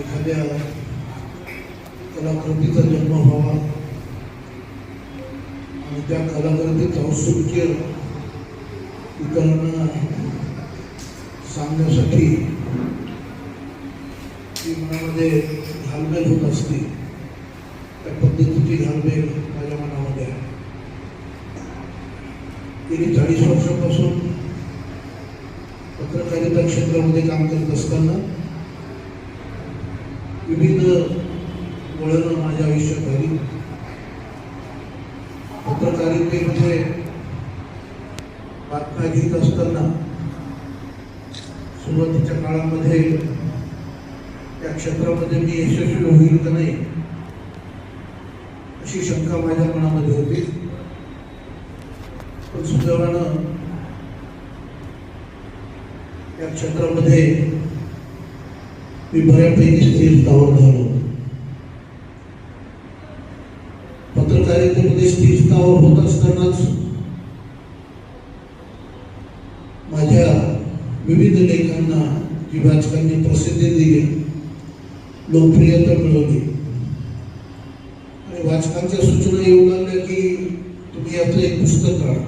एखाद्या कलाकृतीचा जन्म व्हावा. आणि त्या कलाकृतीचं औत्सुक्य इतरांना सांगण्यासाठी ती मनामध्ये घालमेल होत असते. त्या पद्धतीची घालमेल माझ्या मनामध्ये आहे. गेली चाळीस वर्षापासून पत्रकारिता क्षेत्रामध्ये काम करत असताना विविध वळणं माझ्या आयुष्यात झाली पत्रकारितेमध्ये बातम्या घेत असताना सुरुवातीच्या काळामध्ये त्या क्षेत्रामध्ये मी यशस्वी होईल का नाही अशी शंका माझ्या मनामध्ये होती. पण सुदैवानं त्या क्षेत्रामध्ये मी बऱ्यापैकी स्थिर स्थावर झालो पत्रकारितेमध्ये स्थिर स्थावर होत असतानाच माझ्या विविध लेखांना जी वाचकांनी प्रसिद्धी दिली लोकप्रियता मिळवली. आणि वाचकांच्या सूचना येऊ लागल्या की तुम्ही यातलं एक पुस्तक काढा.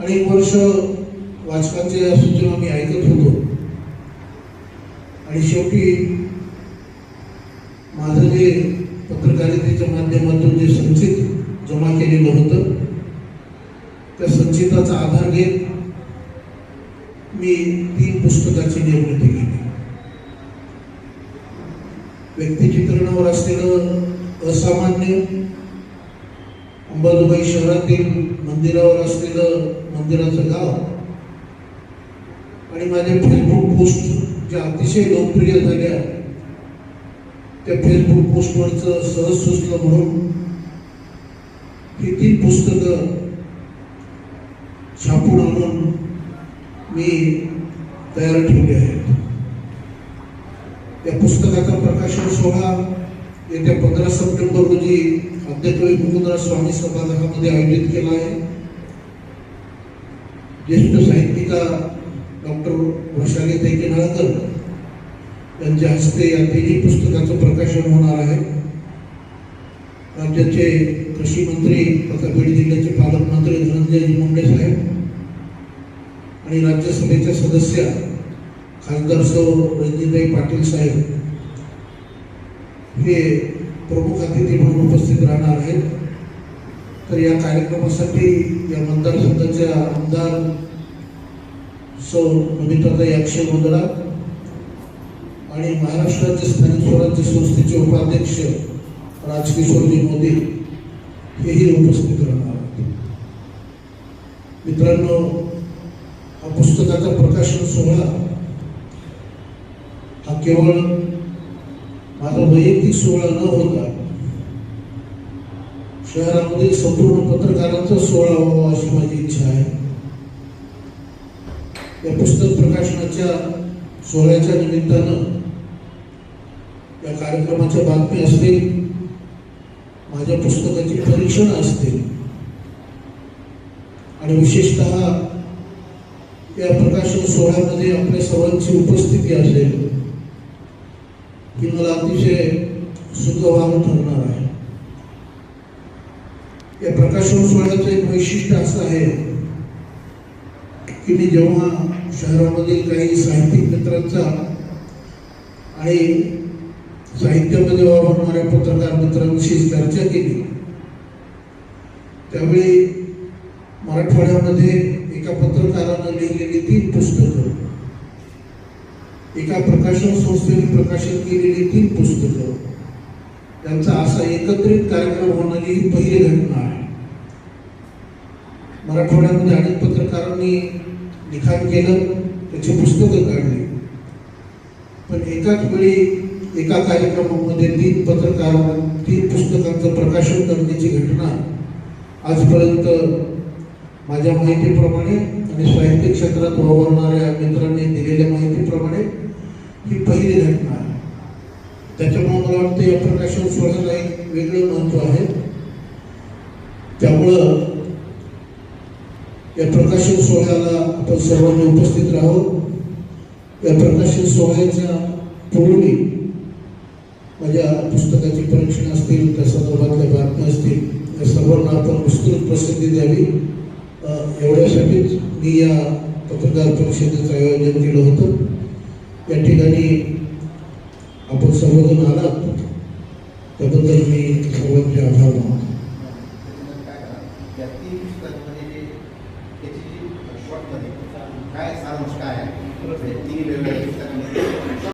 आणि वर्ष वाचकांच्या या सूचना मी ऐकत होतो. आणि शेवटी माझं जे पत्रकारितेच्या माध्यमातून जे संचित जमा केलेलं होतं त्या संचिताचा आधार घेत मी तीन पुस्तकाची निर्मिती केली. व्यक्तिचित्रणावर असलेलं असामान्य अंबाजोगाई शहरातील मंदिरावर असलेलं मंदिराचं गाव आणि माझे फेसबुक पोस्ट ज्या अतिशय लोकप्रिय झाल्या त्या फेसबुक पोस्टवरचं सहज सुचलं म्हणून ही तीन पुस्तकं छापून आणून मी तयार ठेवली आहेत. या पुस्तकाचा प्रकाशन सोहळा येत्या पंधरा सप्टेंबर रोजी अध्यकवी मुकुंदराज स्वामी सभागृहामध्ये आयोजित केला आहे. ज्येष्ठ साहित्यिका डॉक्टर वैशाली नळकर यांच्या हस्ते या तिन्ही पुस्तकाचं प्रकाशन होणार आहे. राज्याचे कृषी मंत्री तथा बीड जिल्ह्याचे पालकमंत्री धनंजयजी मुंडे साहेब आणि राज्यसभेच्या सदस्य खासदार सौ रणजिताई पाटील साहेब हे प्रमुख अतिथी म्हणून उपस्थित राहणार आहेत. तर या कार्यक्रमासाठी या मतदारसंघाच्या आमदार सो नमिताताई अक्षय मुंदडा आणि महाराष्ट्राचे स्थानिक स्वराज्य संस्थेचे उपाध्यक्ष राजकिशोरजी मोदी हेही उपस्थित राहणार आहेत. मित्रांनो हा पुस्तकाचा प्रकाशन सोहळा हा केवळ माझा वैयक्तिक सोहळा न होता शहरामध्ये संपूर्ण पत्रकारांचा सोहळा व्हावा अशी माझी इच्छा आहे. या पुस्तक प्रकाशनाच्या सोहळ्याच्या निमित्तानं या कार्यक्रमाच्या बातमी असतील माझ्या पुस्तकाची परीक्षणं असतील आणि विशेषतः या प्रकाशन सोहळ्यामध्ये आपल्या सर्वांची उपस्थिती असेल ही मला अतिशय सुखभाव ठरणार आहे. या प्रकाशन सोहळ्याचं एक वैशिष्ट्य असं आहे की मी जेव्हा शहरामधील काही साहित्यिक मित्रांचा आणि साहित्यामध्ये वापरणाऱ्या पत्रकार मित्रांशी चर्चा केली त्यावेळी मराठवाड्यामध्ये एका पत्रकारानं लिहिलेली तीन पुस्तकं एका प्रकाशन संस्थेने प्रकाशित केलेली तीन पुस्तकं त्यांचा असा एकत्रित कार्यक्रम होणारी ही पहिली घटना आहे. मराठवाड्यामध्ये अनेक पत्रकारांनी लिखाण केलं त्याची पुस्तकं काढली. पण एकाच वेळी एका कार्यक्रमामध्ये तीन पत्रकार तीन पुस्तकांचं प्रकाशन करण्याची घटना आजपर्यंत माझ्या माहितीप्रमाणे आणि साहित्य क्षेत्रात वावरणाऱ्या मित्रांनी दिलेल्या माहितीप्रमाणे ही पहिली घटना आहे. त्याच्यामुळे मला वाटतं या प्रकाशन सोहळ्याला एक वेगळं महत्त्व आहे. त्यामुळं या प्रकाशन सोहळ्याला आपण सर्वांनी उपस्थित राहू या प्रकाशन सोहळ्याच्या पूर्वी माझ्या पुस्तकाची परीक्षण असतील त्या संदर्भातल्या बातम्या असतील या सर्वांना आपण विस्तृत प्रसिद्धी द्यावी. एवढ्यासाठीच मी या पत्रकार परिषदेचं आयोजन केलं होतं. या ठिकाणी आपण सर्वजण आलात. त्याबद्दल मी सर्वांचे आभार मानतो. शॉर्टमध्ये काय सारांश काय आहे? म्हणजे तीन वेगवेगळ्या पुस्तकांमध्ये